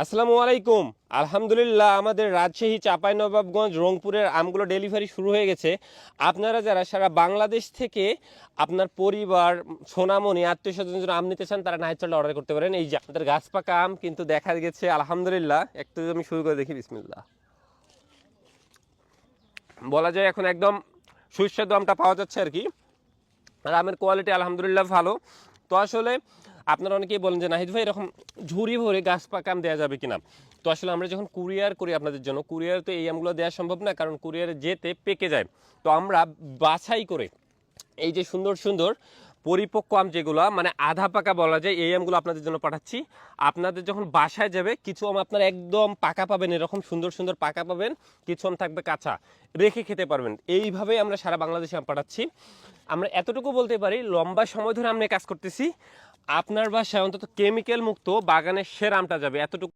আসসালামু আলাইকুম। আলহামদুলিল্লাহ, আমাদের রাজশাহী চাপাই নবাবগঞ্জ রংপুরের আমগুলো ডেলিভারি শুরু হয়ে গেছে। আপনারা যারা সারা বাংলাদেশ থেকে আপনার পরিবার, সোনামণি আত্মীয় স্বজন আম নিতে চান, তারা চলে অর্ডার করতে পারেন। এই যে আপনাদের গাছ পাকা আম কিন্তু দেখা গেছে, আলহামদুলিল্লাহ। একটু আমি শুরু করে দেখি, বিসমিল্লাহ। বলা যায় এখন একদম সুস্বাদু আমটা পাওয়া যাচ্ছে আর কি। আর আমের কোয়ালিটি আলহামদুলিল্লাহ ভালো। তো আসলে আপনারা অনেকেই বলেন যে, নাহিদ ভাই, এরকম ঝুড়ি ভরে গাছ পাকা আম দেওয়া যাবে কিনা? তো আসলে আমরা যখন কুরিয়ার করি আপনাদের জন্য, কুরিয়ার তো এই আমগুলো দেওয়া সম্ভব না, কারণ কুরিয়ারে যেতে পেকে যায়। তো আমরা বাছাই করে এই যে সুন্দর সুন্দর পরিপক্ক আম যেগুলো মানে আধা পাকা বলা যায়, এই আমগুলো আপনাদের জন্য পাঠাচ্ছি। আপনাদের যখন বাসায় যাবে, কিছু আম আপনারা একদম পাকা পাবেন, এরকম সুন্দর সুন্দর পাকা পাবেন, কিছু আম থাকবে কাঁচা, রেখে খেতে পারবেন। এইভাবেই আমরা সারা বাংলাদেশে আম পাঠাচ্ছি। আমরা এতটুকু বলতে পারি, লম্বা সময় ধরে আমরা কাজ করতেছি। আপনার বাসায় অন্তত কেমিক্যাল মুক্ত বাগানের সেরামটা যাবে এতটুকু